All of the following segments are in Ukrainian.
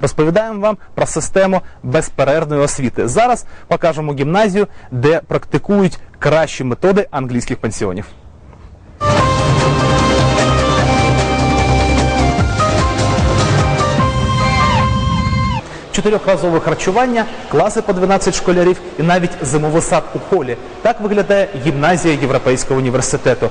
Розповідаємо вам про систему безперервної освіти. Зараз покажемо гімназію, де практикують кращі методи англійських пансіонів. Чотирьохразове харчування, класи по 12 школярів і навіть зимовий сад у холі. Так виглядає гімназія Європейського університету.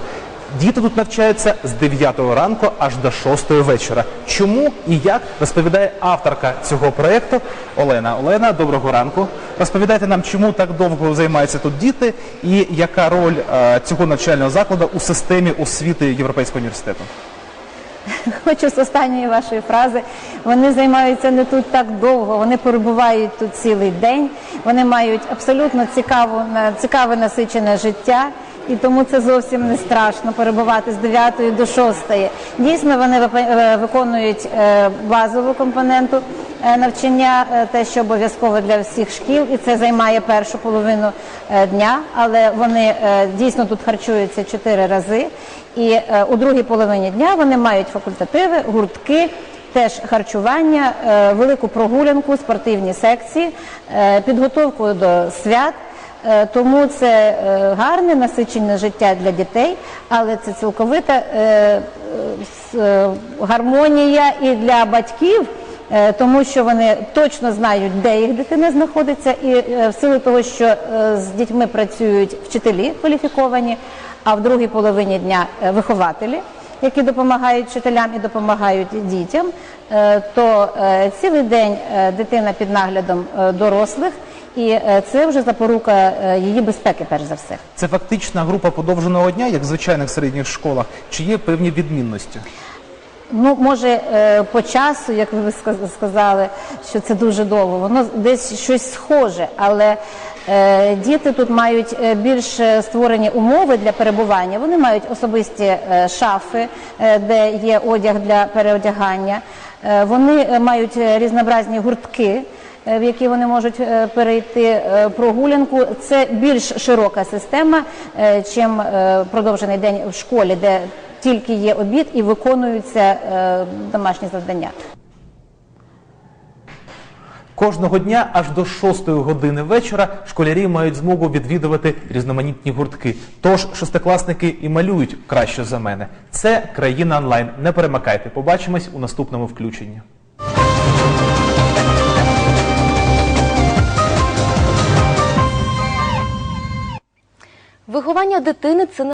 Діти тут навчаються з 9 ранку аж до 6 вечора. Чому і як розповідає авторка цього проєкту Олена. Олена, доброго ранку. Розповідайте нам, чому так довго займаються тут діти, і яка роль е, цього навчального закладу у системі освіти Європейського університету. Хочу з останньої вашої фрази. Вони займаються не тут так довго, вони перебувають тут цілий день, вони мають абсолютно цікаву, цікаве насичене життя. І тому це зовсім не страшно перебувати з 9 до 6. Дійсно, вони е, виконують е, базову компоненту е, навчання, те, що обов'язково для всіх шкіл, і це займає першу половину дня. Але вони дійсно тут харчуються 4 рази. І у другій половині дня вони мають факультативи, гуртки, теж харчування, велику прогулянку, спортивні секції, підготовку до свят. Е, Тому це е, гарне насичене життя для дітей, але це цілковита е, гармонія і для батьків, тому що вони точно знають, де їх дитина знаходиться, і в силу того, що з дітьми працюють вчителі кваліфіковані, а в другій половині дня вихователі, які допомагають вчителям і допомагають дітям, то цілий день дитина під наглядом дорослих. І е, це вже запорука е, її безпеки, перш за все. Це фактична група подовженого дня, як в звичайних середніх школах, чи є певні відмінності? Ну, може, е, по часу, як ви сказали, що це дуже довго, воно десь щось схоже, але діти тут мають більш створені умови для перебування. Вони мають особисті шафи, де є одяг для переодягання. Вони мають різнообразні гуртки. Е, В які вони можуть е, перейти е, прогулянку, це більш широка система, чим продовжений день в школі, де тільки є обід і виконуються домашні завдання. Кожного дня аж до 6 години вечора школярі мають змогу відвідувати різноманітні гуртки. Тож шестикласники і малюють краще за мене. Це країна онлайн. Не перемикайте. Побачимось у наступному включенні. Виховання дитини це не